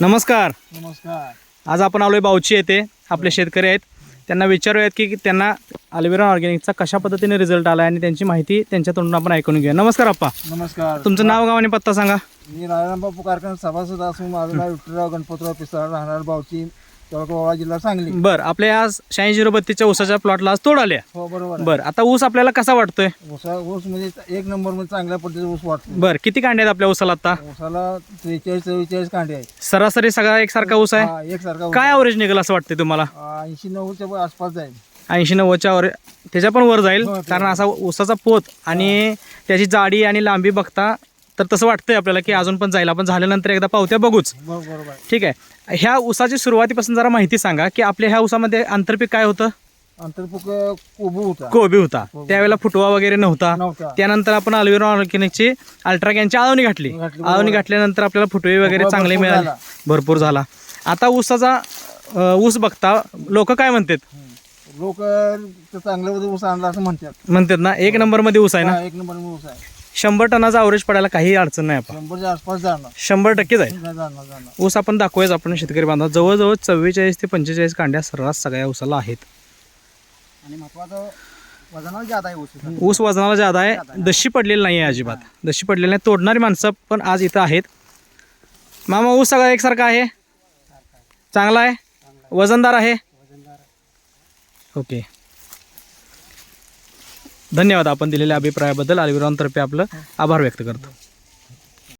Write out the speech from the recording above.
नमस्कार. नमस्कार. आज आपण आलोय बावची येथे. आपले शेतकरी आहेत. त्यांना विचारूयात की त्यांना अल्विरा ऑर्गॅनिकचा कशा पद्धतीने रिझल्ट आला आणि त्यांची माहिती त्यांच्या तोंडून आपण ऐकून घेऊया. नमस्कार अप्पा नमस्कार. तुमचं नाव गाव आणि पत्ता सांगा. मी नारायण बापू कारखाना सभासद असून माझं नाव विठ्ठलराव गणपतराव पिसाळ राहणार बावची. तालुका जिल्हा सांगली. बर आपल्या या शहाऐंशी झिरो बत्तीसच्या ऊसाच्या प्लॉटला आज तोड आल्या हो बरोबर आहे. बर आता ऊस आपल्याला कसा वाटतोय? ऊसा ऊस म्हणजे एक नंबरमध्ये चांगल्या पद्धतीचा ऊस वाटतो बर किती कांडे आहेत आपल्या ऊसाला आता? ऊसाला त्रेचाळीस चव्वेचाळीस कांडे आहेत. सरासरी सगळा एकसारखा ऊस आहे? हा, एकसारखा काय अवरेज निघेल असं वाटतंय तुम्हाला? ऐंशी नव्वदच्या आसपास जाईल. ऐंशी नव्वदच्या वर त्याच्या पण वर जाईल हो, ते कारण असा ऊसाचा पोत आणि त्याची जाडी आणि लांबी बघता तर तसं वाटतंय आपल्याला की अजून पण जाईल आपण झाल्यानंतर एकदा पावत्या बघूच. बरोबर. ठीक आहे. ह्या ऊसाची सुरुवातीपासून जरा माहिती सांगा की आपल्या ह्या ऊसामध्ये आंतरपीक काय होतं? अंतर्पुक कोबू होता. कोबी होता. त्यावेळेला फुटवा वगैरे नव्हता. त्यानंतर आपण अल्विरा ऑर्गॅनिकची अल्ट्राकॅनची आळवणी घातली. घातली, आळवणी घातल्यानंतर आपल्याला फुटवे वगैरे चांगले मिळाले. भरपूर झाला. आता ऊसाचा ऊस बघता लोक काय म्हणतात? लोक चांगल्या ऊस आणला असं म्हणतात. म्हणतात ना एक नंबरमध्ये ऊस आहे ना? एक नंबर ऊस आहे. शंभर टनाचा अवरेज पडायला काही अडचण नाही आपण. शंभरच्या आसपास जाणार. शंभर टक्के जाईल जाणार जाणार. ऊस आपण दाखवूयाच आपण शेतकरी बांधव. जवळजवळ चव्वेचाळीस ते पंचेचाळीस कांड्या सर्रास सगळ्या ऊसाला आहेत. आणि महत्वाचं वजनाला जादा आहे ऊस ऊस वजनाला ज्यादा आहे. दशी पडलेली नाही आहे अजिबात. दशी पडलेली नाही तोडणारी माणसं पण आज इथं आहेत. मामा ऊस सगळा एकसारखा आहे? चांगला आहे? वजनदार आहे. ओके. धन्यवाद. आपण दिलेल्या अभिप्रायाबद्दल अलविरांतर्फे आपलं आभार व्यक्त करतो.